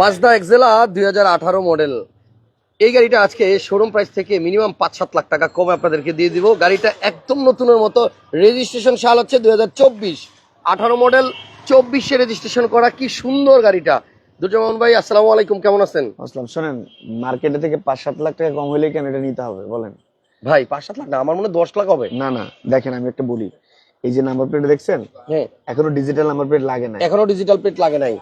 Mazda Axela দুই model এই গাড়িটা আজকে শোরুম প্রাইস থেকে মিনিমাম পাঁচ সাত লাখ টাকা কমে আপনাদেরকে দিয়ে দিব। গাড়িটা একদম নতুনের মতো। রেজিস্ট্রেশন সাল হচ্ছে দুই হাজার চব্বিশ। আঠারো মডেল চব্বিশে রেজিস্ট্রেশন করা। কি সুন্দর গাড়িটা। দুজমান ভাই আসসালামু আলাইকুম কেমন আছেন? আসলাম শোনেন মার্কেটে থেকে পাঁচ সাত লাখ টাকা কম হলে কেন এটা নিতে হবে বলেন? ভাই পাঁচ সাত লাখ না আমার মনে হয় দশ লাখ হবে। না না দেখেন আমি একটা বলি। এই যে নাম্বার প্লেট দেখছেন? হ্যাঁ। এখনও ডিজিটাল নাম্বার প্লেট লাগে না এখনও ডিজিটাল প্লেট লাগে নাই।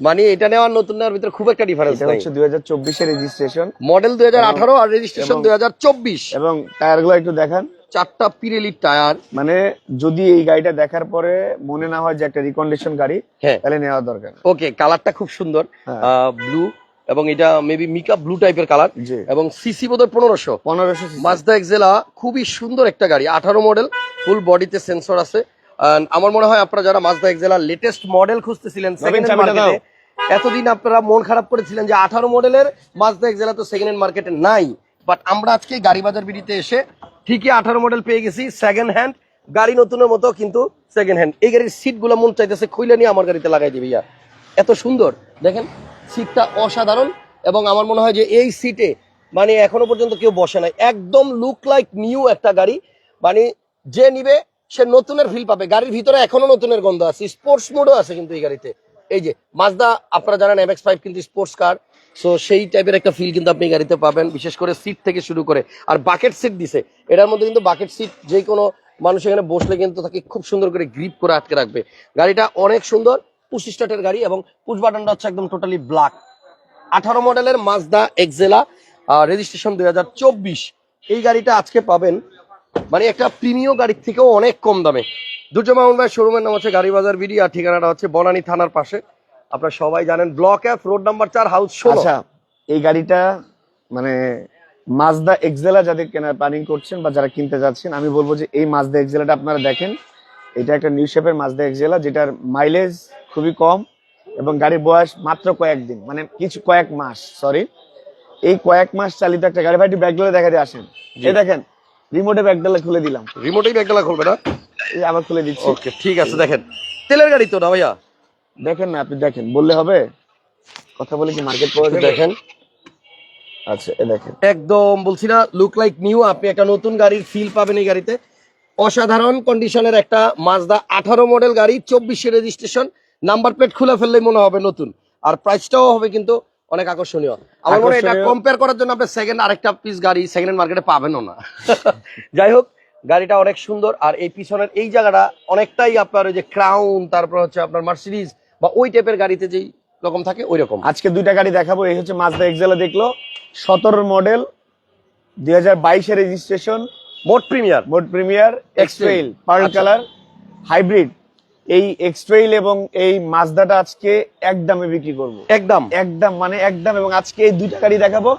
মানে এটা নেওয়ার নতুন নেওয়ার ভিতরে খুব একটা ডিফারেন্স এটা নাই। হচ্ছে দুই হাজার চব্বিশের রেজিস্ট্রেশন মডেল দুই হাজার আঠারো আর রেজিস্ট্রেশন দুই হাজার চব্বিশ। এবং টায়ারগুলো একটু দেখান। চারটা পিরেলি টায়ার মানে যদি এই গাড়িটা দেখার পরে মনে না হয় যে একটা রিকন্ডিশন গাড়ি হ্যাঁ। তাহলে নেওয়া দরকার। ওকে কালারটা খুব সুন্দর। হ্যাঁ। ব্লু এবং এটা মেবি মিকা ব্লু টাইপের কালার এবং সিসি বোধহয় পনেরোশো। পনেরোশো মাজদা এক্সেলা খুবই সুন্দর একটা গাড়ি আঠারো মডেল ফুল বডিতে সেন্সর আছে। আমার মনে হয় আপনারা যারা মাজদা এক্সেলা লেটেস্ট মডেল খুঁজতেছিলেন সেকেন্ড এতদিন আপনারা মন খারাপ করেছিলেন যে আঠারো মডেলের মাজদা এক্সেলা তো সেকেন্ড হ্যান্ড মার্কেটে নাই। বাট আমরা আজকে গাড়ি বাজার বিডিতে এসে ঠিকই আঠারো মডেল পেয়ে গেছি সেকেন্ড হ্যান্ড গাড়ি নতুনের মতো কিন্তু সেকেন্ড হ্যান্ড এই গাড়ির সিটগুলো মন চাইতেছে খুইলে নিয়ে আমার গাড়িতে লাগাই দিবি, ইয়া। এত সুন্দর। দেখেন সিটটা অসাধারণ এবং আমার মনে হয় যে এই সিটে মানে এখনও পর্যন্ত কেউ বসে নাই। একদম লুক লাইক নিউ একটা গাড়ি। মানে যে নিবে, সে নতুনের ফিল পাবে। গাড়ির ভিতরে এখনও নতুনের গন্ধ আছে। স্পোর্টস মোডও আছে কিন্তু এই গাড়িতে। এই যে মাজদা আপনারা জানেন এম এক্স ফাইভ কিন্তু স্পোর্টস কার সো সেই টাইপের একটা ফিল কিন্তু আপনি গাড়িতে পাবেন, বিশেষ করে সিট থেকে শুরু করে। আর বাকেট সিট দিছে, এটার মধ্যে কিন্তু বাকেট সিট যে কোনো মানুষ এখানে বসলে কিন্তু তাকে খুব সুন্দর করে গ্রিপ করে আটকে রাখবে। গাড়িটা অনেক সুন্দর পুশ স্টার্টের গাড়ি এবং পুশ বাটনটা হচ্ছে একদম টোটালি ব্ল্যাক আঠারো মডেলের মাজদা এক্সেলা রেজিস্ট্রেশন দুই হাজার চব্বিশ। এই গাড়িটা আজকে পাবেন মানে একটা প্রিমিয় গাড়ির থেকেও অনেক কম দামে। মাউন্ট ভাই শোরুমের নাম হচ্ছে গাড়ি বাজার বিডি আর ঠিকানাটা হচ্ছে বনানী থানার পাশে। আপনারা সবাই জানেন ব্লক অ্যাপ রোড নাম্বার চার হাউস ষোলো। আচ্ছা এই গাড়িটা মানে মাজদা এক্সেলা যাদের কেনার প্ল্যানিং করছেন বা যারা কিনতে যাচ্ছেন আমি বলব যে এই মাজদা এক্সেলাটা আপনারা দেখেন। এটা একটা নিউ শেপের মাজদা এক্সেলা যেটার মাইলেজ খুবই কম এবং গাড়ির বয়স মাত্র কয়েকদিন মানে কিছু কয়েক মাস সরি এই কয়েক মাস চালিত একটা গাড়ি ভাইটি ব্যাগডালে দেখা দিয়ে আসেন। এই দেখেন রিমোটে ব্যাগডালে খুলে দিলাম। রিমোটেই ব্যাগডালা খুলবে না। আবার খুলে দিচ্ছি। ওকে ঠিক আছে দেখেন। তেলের গাড়ি তো না ভাইয়া? দেখেন না আপনি দেখেন বললে হবে? কথা বলে কি মার্কেট পাওয়া যাবে? দেখেন। আচ্ছা এ দেখেন। একদম বলছি না লুক লাইক নিউ আপনি একটা নতুন গাড়ির ফিল পাবেন এই গাড়িতে। অসাধারণ কন্ডিশনের একটা মাজদা আঠারো মডেল গাড়ি চব্বিশে রেজিস্ট্রেশন নাম্বার প্লেট খুলে ফেললেই মনে হবে নতুন। আর প্রাইসটাও হবে কিন্তু অনেক আকর্ষণীয়। আমার মনে হয় এটা কম্পেয়ার করার জন্য আপনি সেকেন্ড আরেকটা পিস গাড়ি সেকেন্ড হ্যান্ড মার্কেটে পাবেনও না। যাই হোক গাড়িটা অনেক সুন্দর আর এই পিছনের এই জায়গাটা অনেকটাই আপনার ওই যে ক্রাউন তারপর হচ্ছে আপনার মার্সিডিজ বা ওই টাইপের গাড়িতে যেই রকম থাকে ওই রকম। আজকে দুইটা গাড়ি দেখাবো এই হচ্ছে মাজদা এক্সেলা দেখল সতেরো মডেল দুই হাজার বাইশের registration mode premier mode premier X Trail pearl. Colour hybrid এই এক্সট্রেইল এবং এই মাজদাটা আজকে একদমে বিক্রি করব। একদম। একদম মানে একদম এবং আজকে এই দুইটা গাড়ি দেখাবো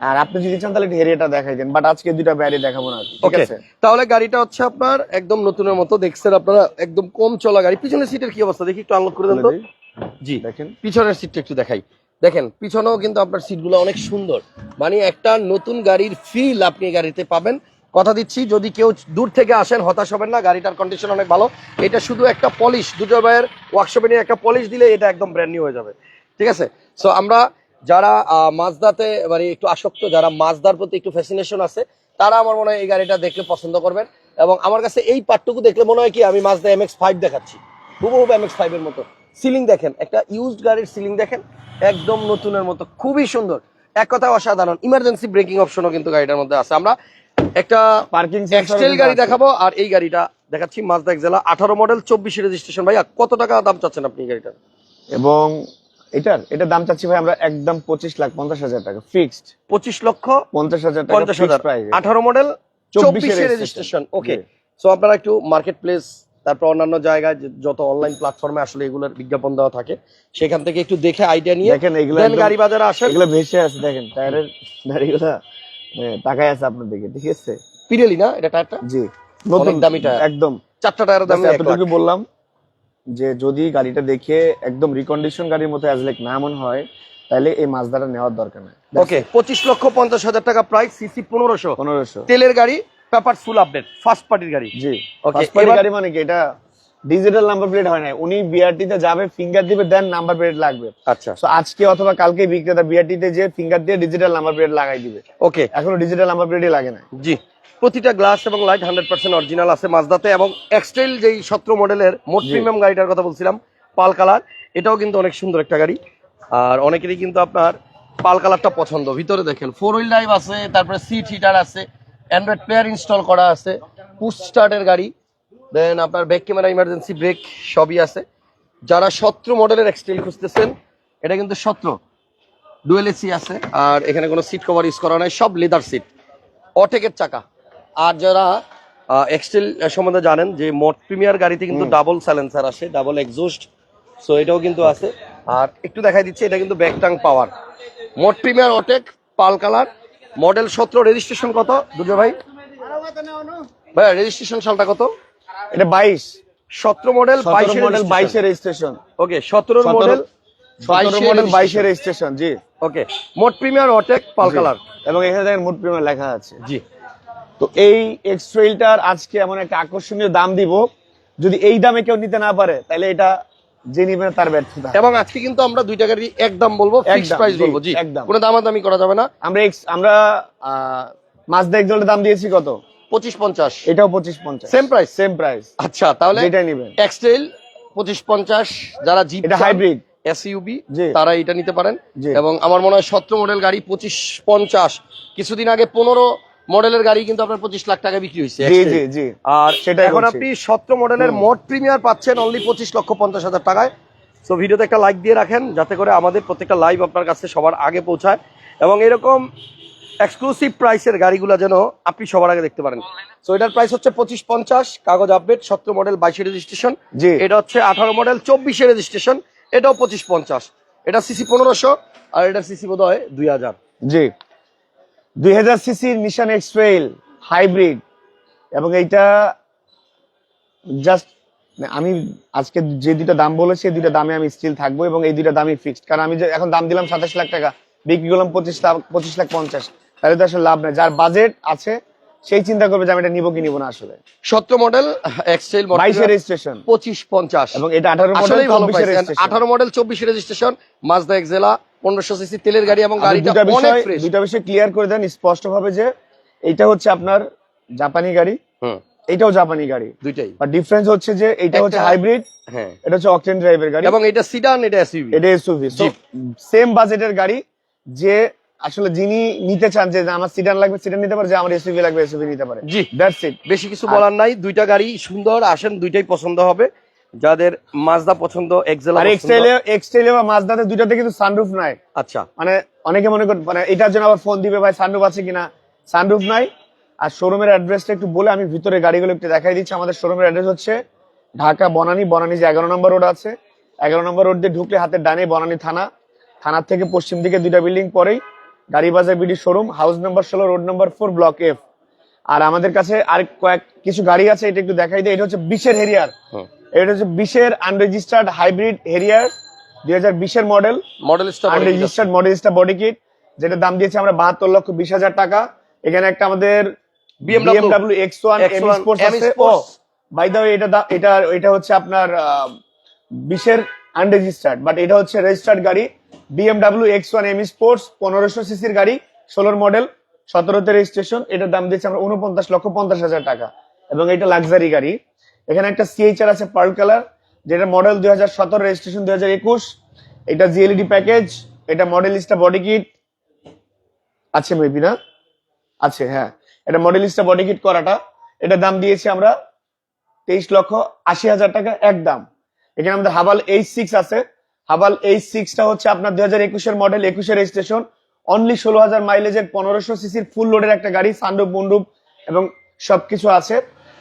আর আপনি যদি চান তাহলে হেরিয়াটা দেখাই দেন বাট আজকে দুইটা গাড়ি দেখাবো না ঠিক আছে? তাহলে গাড়িটা হচ্ছে আপনার একদম নতুনের মতো দেখছেন আপনারা একদম কম চলা গাড়ি। পিছনের সিটের কি অবস্থা? দেখি একটু আনলোড করে দেন তো। জি দেখেন। পিছনের সিটটা একটু দেখাই। দেখেন পিছনেও কিন্তু আপনার সিটগুলো অনেক সুন্দর। মানে একটা নতুন গাড়ির ফিল আপনি গাড়িতে পাবেন। কথা দিচ্ছি যদি কেউ দূর থেকে আসেন হতাশ হবেন না গাড়িটার কন্ডিশন অনেক ভালো। এটা শুধু একটা পলিশ দুটো ভাইয়ের ওয়ার্কশপে নিয়ে একটা পলিশ দিলে এটা একদম ব্র্যান্ড নিউ হয়ে যাবে। ঠিক আছে? সো আমরা যারা আহ, মাজদাতে মানে একটু আসক্ত যারা মাজদার প্রতি একটু ফ্যাসিনেশন আছে তারা আমার মনে হয় এই গাড়িটা দেখলে পছন্দ করবেন। এবং আমার কাছে এই পার্টটুকু দেখলে মনে হয় কি আমি মাজদা এম এক্স ফাইভ দেখাচ্ছি। হুবহুব এম এক্স ফাইভ এর মতো। সিলিং দেখেন একটা ইউজড গাড়ির সিলিং দেখেন একদম নতুনের মতো খুবই সুন্দর। এক কথা অসাধারণ ইমার্জেন্সি ব্রেকিং অপশনও কিন্তু গাড়িটার মধ্যে আছে। আমরা একটা পার্কিং এক্সটেল গাড়ি দেখাবো আর এই গাড়িটা দেখাচ্ছি মাজদা জেলা আঠারো মডেল চব্বিশে রেজিস্ট্রেশন ভাইয়া কত টাকা দাম চাচ্ছেন আপনি এই গাড়িটার? এবং এটার এটার দাম চাচ্ছি ভাই আমরা একদম পঁচিশ লাখ পঞ্চাশ হাজার টাকা ফিক্সড পঁচিশ লক্ষ পঞ্চাশ হাজার টাকা পঞ্চাশ হাজার আঠারো মডেল 24 চব্বিশে রেজিস্ট্রেশন ওকে। সো আপনারা একটু মার্কেট প্লেস তারপর অন্যান্য জায়গায় যত অনলাইন প্ল্যাটফর্মে আসলে এগুলোর বিজ্ঞাপন দেওয়া থাকে সেখান থেকে একটু দেখে আইডিয়া নিয়ে দেখেন এগুলো গাড়ি বাজারে আসে এগুলো ভেসে আছে দেখেন টায়ারের গাড়িগুলো তাকায় আছে আপনার দিকে ঠিক আছে? পিরেলি না? এটা টায়ারটা? জি নতুন দামি টায়ার। একদম। চারটা টায়ারের দাম এতটুকু বললাম যে যদি গাড়িটা দেখে একদম রিকন্ডিশন গাড়ির মতো অ্যাজলেক না মনে হয় তাহলে এই মাছদাটা নেওয়ার দরকার নেই। ওকে পঁচিশ লক্ষ পঞ্চাশ হাজার টাকা প্রাইস সিসি পনেরোশো। পনেরোশো। তেলের গাড়ি পেপার ফুল আপডেট ফার্স্ট পার্টির গাড়ি। জি First party গাড়ি মানে কি? এটা ডিজিটাল নাম্বার প্লেট হয় না উনি বিআরটি তে যাবে ফিঙ্গার দিবে দেন নাম্বার প্লেট লাগবে। আচ্ছা। তো আজকে অথবা কালকে বিক্রেতা বিআরটি তে যে ফিঙ্গার দিয়ে ডিজিটাল নাম্বার প্লেট লাগাই দিবে। ওকে এখনও ডিজিটাল নাম্বার প্লেটই লাগে না জি। প্রতিটা গ্লাস এবং লাইট হান্ড্রেড পার্সেন্ট অরিজিনাল আছে মাজদাতে এবং এক্সটেল যেই সতেরো মডেলের মোট প্রিমিয়াম গাড়িটার কথা বলছিলাম পাল কালার এটাও কিন্তু অনেক সুন্দর একটা গাড়ি। আর অনেকেরই কিন্তু আপনার পাল কালারটা পছন্দ। ভিতরে দেখেন ফোর হুইল ড্রাইভ আছে তারপরে সিট হিটার আছে অ্যান্ড্রয়েড প্লেয়ার ইনস্টল করা আছে পুশ স্টার্টের গাড়ি দেন আপনার ব্যাক ক্যামেরা ইমার্জেন্সি ব্রেক সবই আছে। যারা সতেরো মডেলের এক্সটেল খুঁজতেছেন এটা কিন্তু সতেরো। ডুয়েল এসি আছে আর এখানে কোনো সিট কভার ইউজ করা নাই সব লেদার সিট অটেকের চাকা। আর যারা এক্সটেল সম্বন্ধে জানেন যে মোট প্রিমিয়ার গাড়িতে কিন্তু ডাবল সাইলেন্সার আসে ডাবল এক্সোস্ট সো এটাও কিন্তু আছে। আর একটু দেখাই দিচ্ছে এটা কিন্তু ব্যাকটাং power mode premier Autech pearl colour model সতেরো রেজিস্ট্রেশন কত? দুর্জয় ভাই? ভাই রেজিস্ট্রেশন সালটা কত? এটা বাইশ। সতেরো মডেল বাইশের মডেল বাইশের রেজিস্ট্রেশন ওকে সতেরো- মডেল মডেল বাইশের রেজিস্ট্রেশন জি। Okay mode premier Autech pearl colour. এবং এখানে দেখেন মোট প্রিমিয়ার লেখা আছে। জি। তো এই এক্সট্রেলটার আজকে এমন একটা আকর্ষণীয় দাম দিব যদি এই দামে কেউ নিতে না পারে তাহলে এটা যে নিবে তার ব্যর্থতা। এবং আজকে কিন্তু আমরা একদম বলব ফিক্সড প্রাইস বলব জি। একদম। কোনো দামাদামি করা যাবে না। আমরা এক্সেলের দাম দিয়েছি কত? পঁচিশ পঞ্চাশ। এটাও পঁচিশ পঞ্চাশ। সেম প্রাইস সেম প্রাইস আচ্ছা তাহলে যেটা নিবেন। এক্সটেল পঁচিশ পঞ্চাশ যারা জিপ এটা হাইব্রিড এসইউবি জি। তারা এটা নিতে পারেন। এবং আমার মনে হয় সতেরো মডেল গাড়ি পঁচিশ পঞ্চাশ। কিছুদিন আগে পনেরো মডেলের গাড়ি কিন্তু আপনার পঁচিশ লাখ টাকা বিক্রি হয়েছে। জি Excel। জি জি। আর সেটা এখন আপনি সতেরো মডেলের। মোট প্রিমিয়ার পাচ্ছেন অনলি পঁচিশ লক্ষ পঞ্চাশ হাজার টাকায়। তো ভিডিওতে একটা লাইক দিয়ে রাখেন যাতে করে আমাদের প্রত্যেকটা লাইভ আপনার কাছে সবার আগে পৌঁছায়। এবং এরকম এক্সক্লুসিভ প্রাইসের গাড়িগুলো যেন আপনি সবার আগে দেখতে পারেন। তো এটার প্রাইস হচ্ছে পঁচিশ পঞ্চাশ কাগজ আপডেট সতেরো মডেল বাইশে রেজিস্ট্রেশন জি। এটা হচ্ছে আঠারো মডেল চব্বিশে রেজিস্ট্রেশন এটাও পঁচিশ পঞ্চাশ। এটা সিসি পনেরোশো আর এটা সিসি বোধ হয় দুই হাজার। জি। দুই হাজার সিসির নিশান এক্সট্রেল হাইব্রিড এবং এইটা জাস্ট আমি আজকে যে দুটা দাম বলেছি, এই দুটা দামে আমি স্টিল থাকব এবং এই দুটা দামই ফিক্সড কারণ আমি এখন দাম দিলাম সাতাশ লাখ টাকা, বিক্রি করলাম পঁচিশ লাখ পঁচিশ লাখ পঞ্চাশ। তাহলে তো আসলে লাভ নাই। যার বাজেট আছে সেই চিন্তা করবে যে আমি এটা নিবো কি নিবো না আসলে। সতেরো মডেল এক্সেল বাইশে রেজিস্ট্রেশন পঁচিশ পঞ্চাশ। এবং এটা আঠারো মডেল আঠারো মডেল চব্বিশে রেজিস্ট্রেশন মাজদা এক্সেলা পনেরোশো সিসি তেলের গাড়ি এবং গাড়িটা অনেক ফ্রেশ দুটা বিষয় ক্লিয়ার করে দেন স্পষ্ট ভাবে যে এটা হচ্ছে আপনার জাপানি গাড়ি। হুম। এটাও জাপানি গাড়ি। দুইটাই। আর ডিফারেন্স হচ্ছে যে এটা হচ্ছে হাইব্রিড হ্যাঁ। এটা হচ্ছে অকটেন ড্রাইভের গাড়ি। এবং এটা সিডান এটা এসইউভি এটা এসইউভি। সেম বাজেটের গাড়ি যে আসলে যিনি নিতে চান যে আমার সিডান লাগবে সিডান নিতে পারে যে আমার এসইউভি লাগবে এসইউভি নিতে পারে। জি। দ্যাটস ইট বেশি কিছু বলার নাই দুইটা গাড়ি সুন্দর আসেন দুইটাই পছন্দ হবে। যাদের মাজদা পছন্দ এক্সেলা আর এক্সটেলে এক্সটেলে বা মাজদাতে দুইটাতে কিন্তু সানরুফ নাই। আচ্ছা। মানে অনেকে মনে করেন মানে এটার জন্য আবার ফোন দিবে ভাই সানরুফ আছে কিনা? সানরুফ নাই। আর শোরুমের অ্যাড্রেসটা একটু বলে আমি ভিতরে গাড়িগুলো একটু দেখাই দিচ্ছি। আমাদের শোরুমের অ্যাড্রেস হচ্ছে ঢাকা বনানী বনানী যে এগারো নম্বর রোড আছে। এগারো নম্বর রোড দিয়ে ঢুকলে হাতের ডানে বনানী থানা। থানার থেকে পশ্চিম দিকে দুইটা বিল্ডিং পরেই। Gari Bazar BD showroom house number ষোলো road number four block F. আর আমাদের কাছে আর কয়েক কিছু গাড়ি আছে এটা একটু দেখাই দিই। এটা হচ্ছে বিশের হেরিয়ার। এটা হচ্ছে বিশের আনরেজিস্টার্ড হাইব্রিড হেরিয়ার দুই হাজার বিশের model model star unregistered Modellista body kit যেটা দাম দিয়েছে আমরা বাহাত্তর লক্ষ বিশ হাজার টাকা। এখানে একটা আমাদের BMW X one M sports আছে। ও বাই দা এটা এটা এটা হচ্ছে আপনার বিশের আনরেজিস্টার্ড বাট এটা হচ্ছে রেজিস্টার্ড গাড়ি BMW X one M sports পনেরোশো সিসির গাড়ি, ষোলোর মডেল সতেরোতে রেজিস্ট্রেশন এটার দাম দিয়েছে আমরা উনপঞ্চাশ লক্ষ পঞ্চাশ হাজার টাকা। এবং এটা লাক্সারি গাড়ি। এখানে একটা সিএইচআর আছে পার্ল কালার যেটা মডেল দুই হাজার সতেরো রেজিস্ট্রেশন দুই হাজার একুশ। এটা জিএলইডি প্যাকেজ এটা মডেলিস্টা বডি কিট আছে মেবি না? আছে হ্যাঁ। এটা মডেলিস্টা বডি কিট করাটা। এটা দাম দিয়েছি আমরা তেইশ লক্ষ আশি হাজার টাকা একদম। এখানে আমাদের হাবাল এইচ সিক্স আছে। হাবাল এইচ সিক্সটা হচ্ছে আপনার দুই হাজার একুশের মডেল একুশের রেজিস্ট্রেশন অনলি ষোলো হাজার মাইলেজের পনেরোশো সিসির ফুল লোডের একটা গাড়ি সানরুপ মুন্ডুপ এবং সবকিছু আছে।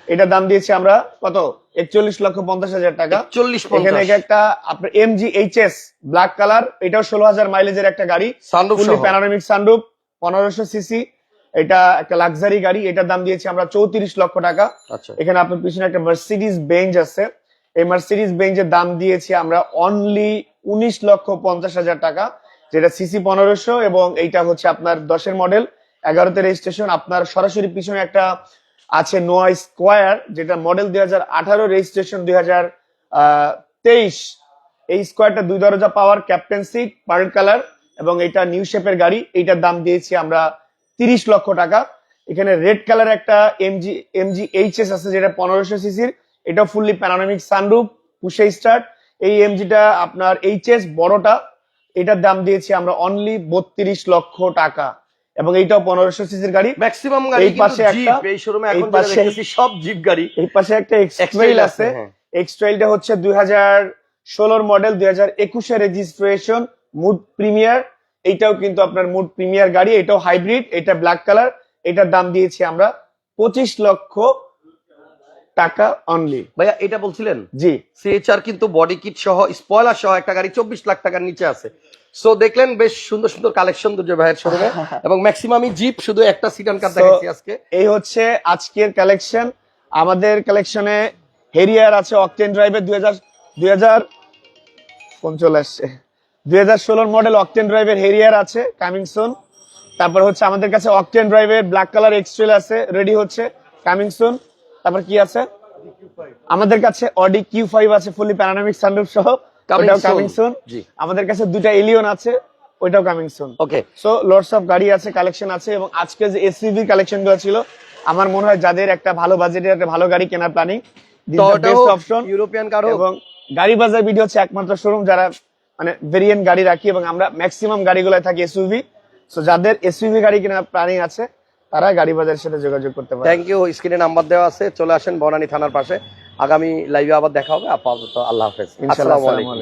এটা দাম দিয়েছি আমরা কত? একচল্লিশ লক্ষ পঞ্চাশ হাজার টাকা। চল্লিশ এখানে একটা আপনার এমজি এইচএস ব্ল্যাক কালার এটাও ষোলো হাজার মাইলেজের একটা গাড়ি। সহ। প্যানোরামিক সানরুফ পনেরোশো সিসি এটা একটা লাক্সারি গাড়ি এটার দাম দিয়েছি আমরা চৌত্রিশ লক্ষ টাকা। আচ্ছা। এখানে আপনার পিছনে একটা মার্সিডিজ বেঞ্চ আছে। এই মার্সিডিজ বেঞ্চের দাম দিয়েছি আমরা অনলি উনিশ লক্ষ পঞ্চাশ হাজার টাকা, যেটা সিসি পনেরোশো এবং এইটা হচ্ছে আপনার দশের মডেল এগারোতে রেজিস্ট্রেশন আপনার সরাসরি পিছনে একটা আছে নোয়া স্কোয়ার যেটা মডেল দুই হাজার আঠারো রেজিস্ট্রেশন দুই হাজার তেইশ। এই স্কোয়ারটা দুই দরজা power captain seat pearl colour এবং এটা নিউ শেপের গাড়ি, এইটার দাম দিয়েছি আমরা তিরিশ লক্ষ টাকা। এখানে রেড কালার একটা এমজি এমজি এইচএস আছে, যেটা পনেরোশো সিসির এটা fully panoramic sunroof push start এই এমজিটা আপনার এইচএস বড়টা এটার দাম দিয়েছি আমরা অনলি বত্রিশ লক্ষ টাকা। এবং এইটাও পনেরোশো সিসির গাড়ি। ম্যাক্সিমাম গাড়ি এই পাশে একটা- এই শোরুমে এখন দেখতেছি সব জিপ গাড়ি। এই পাশে একটা X-Trail আছে। হ্যাঁ। এক্সট্রেলটা হচ্ছে দুই হাজার ষোলোর মডেল দুই হাজার একুশে রেজিস্ট্রেশন মুড প্রিমিয়ার এইটাও কিন্তু আপনার মুড প্রিমিয়ার গাড়ি এটাও হাইব্রিড এটা ব্ল্যাক কালার এটার দাম দিয়েছি আমরা পঁচিশ লক্ষ টাকা অনলি ভাইয়া এটা বলছিলেন? জি। সিএচআর কিন্তু বডি কিট সহ স্পয়লার সহ একটা গাড়ি চব্বিশ লাখ টাকার নিচে আছে। সো দেখলেন বেশ সুন্দর সুন্দর কালেকশন দুর্জয় ভাইয়ের শোরুমে। এবং ম্যাক্সিমামই জিপ শুধু একটা সিটান কার So, দেখাচ্ছি আজকে। এই হচ্ছে আজকের কালেকশন আমাদের কালেকশনে হেরিয়ার আছে অকটেন ড্রাইভের দুই হাজার দুই হাজার ফোন চলে আসছে? দুই হাজার ষোলোর মডেল অকটেন ড্রাইভের হেরিয়ার আছে কামিং সুন তারপর হচ্ছে আমাদের কাছে অকটেন ড্রাইভের ব্ল্যাক কালার এক্সট্রেল আছে রেডি হচ্ছে কামিং সুন তারপর কি আছে? আমাদের কাছে অডি কিউ ফাইভ আছে ফুলি প্যানামিক সানরুফ সহ। ওটাও কামিং সুন আমাদের কাছে দুইটা এলিয়ন আছে ওইটাও coming soon okay so lots of গাড়ি আছে কালেকশন আছে এবং আজকে যে এসইভি কালেকশনগুলো ছিল আমার মনে হয় যাদের একটা ভালো বাজেটের একটা ভালো গাড়ি কেনার planning best option European car এবং গাড়ি বাজার ভিডিও হচ্ছে একমাত্র শোরুম যারা মানে ভেরিয়েন্ট গাড়ি রাখি এবং আমরা ম্যাক্সিমাম গাড়িগুলো থাকি এসইভি সো যাদের এসইভি গাড়ি কেনার প্ল্যানিং আছে তারা গাড়ি বাজারের সাথে যোগাযোগ করতে পারে। থ্যাংক ইউ স্ক্রিনে নাম্বার দেওয়া আছে। চলে আসেন বনানী থানার পাশে। আগামী লাইভে আবার দেখা হবে। আপাতত আল্লাহ হাফেজ। আসসালামু আলাইকুম।